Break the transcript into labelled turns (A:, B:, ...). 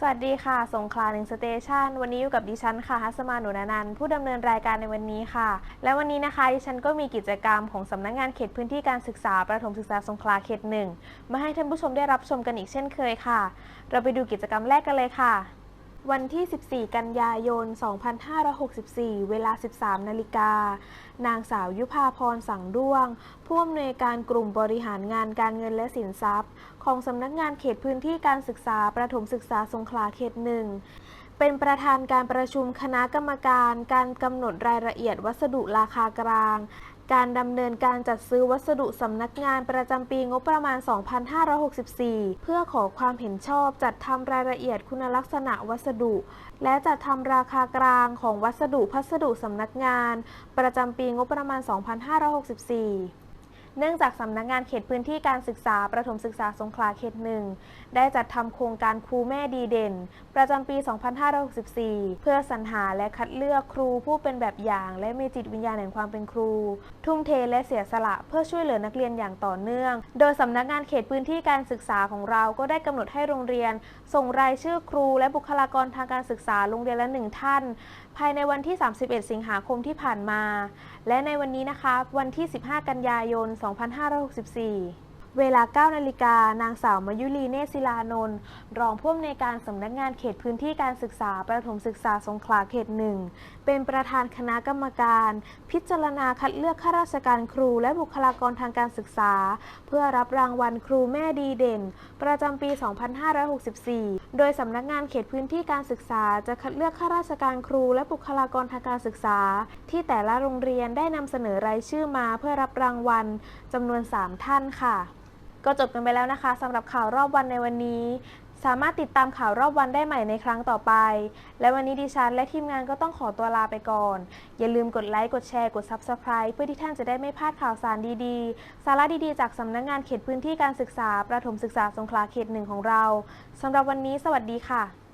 A: สวัสดีค่ะ สงขลาหนึ่งสเตชันวันนี้อยู่กับดิฉันค่ะฮัสมาหนุนานันผู้ดำเนินรายการในวันนี้ค่ะ และวันนี้นะคะ ดิฉันก็มีกิจกรรมของสำนักงานเขตพื้นที่การศึกษาประถมศึกษาสงขลาเขตหนึ่งมาให้ท่านผู้ชมได้รับชมกันอีกเช่นเคยค่ะ เราไปดูกิจกรรมแรกกันเลยค่ะ วันที่ 14 กันยายน 2564 เวลา 13 นาฬิกา นางสาวยุพาพรสังด้วง ผู้อำนวยการกลุ่มบริหารงานการเงินและสินทรัพย์ ของสำนักงานเขตพื้นที่การศึกษาประถมศึกษาสงขลาเขตหนึ่งเป็นประธานการประชุมคณะกรรมการ การกำหนดรายละเอียดวัสดุราคากลาง การดำเนินการจัดซื้อวัสดุสำนักงานประจำปีงบประมาณ 2564 เพื่อขอความเห็นชอบจัดทำรายละเอียดคุณลักษณะวัสดุ และจัดทำราคากลางของวัสดุพัสดุสำนักงาน ประจำปีงบประมาณ 2564 เนื่องจากสำนักงานเขตพื้นที่การศึกษาประถมศึกษาสงขลาเขตหนึ่งได้จัดทำโครงการครูแม่ดีเด่น ประจำปี 2564 เพื่อสรรหาและคัดเลือกครูผู้เป็นแบบอย่าง และมีจิตวิญญาณแห่งความเป็นครู ทุ่มเทและเสียสละเพื่อช่วยเหลือนักเรียนอย่างต่อเนื่อง โดยสำนักงานเขตพื้นที่การศึกษาของเราก็ได้กำหนดให้โรงเรียน ส่งรายชื่อครู และบุคลากรทางการศึกษาโรงเรียนละหนึ่งท่าน ภายในวันที่ 31 สิงหาคมที่ผ่านมา และในวันนี้นะคะ วันที่ 15 กันยายน 2 2564 เวลา 9 นาฬิกา นางสาวมายุรีเนศิลานนท์รองผู้อำนวยการสำนักงานเขตพื้นที่การศึกษาประถมศึกษาสงขลาเขตหนึ่ง เป็นประธานคณะกรรมการ พิจารณาคัดเลือกข้าราชการครูและบุคลากรทางการศึกษา เพื่อรับรางวัลครูแม่ดีเด่น ประจำปี 2564 โดยสำนักงานเขตพื้นที่การศึกษาจะคัดเลือกข้าราชการครูและบุคลากรทางการศึกษา ที่แต่ละโรงเรียนได้นำเสนอรายชื่อมาเพื่อรับรางวัลจำนวน 3 ท่านค่ะ ก็จบกันไปแล้วนะคะสำหรับข่าวรอบวันในวันนี้ สามารถติดตามข่าวรอบวันได้ใหม่ในครั้งต่อไป และวันนี้ดิฉันและทีมงานก็ต้องขอตัวลาไปก่อน อย่าลืมกดไลค์กดแชร์กด Subscribe เพื่อที่ท่านจะได้ไม่พลาดข่าวสารดีๆ สาระดีๆ จากสำนักงานเขตพื้นที่การศึกษา ประถมศึกษาสงขลาเขตหนึ่งของเราสำหรับวันนี้ สวัสดีค่ะ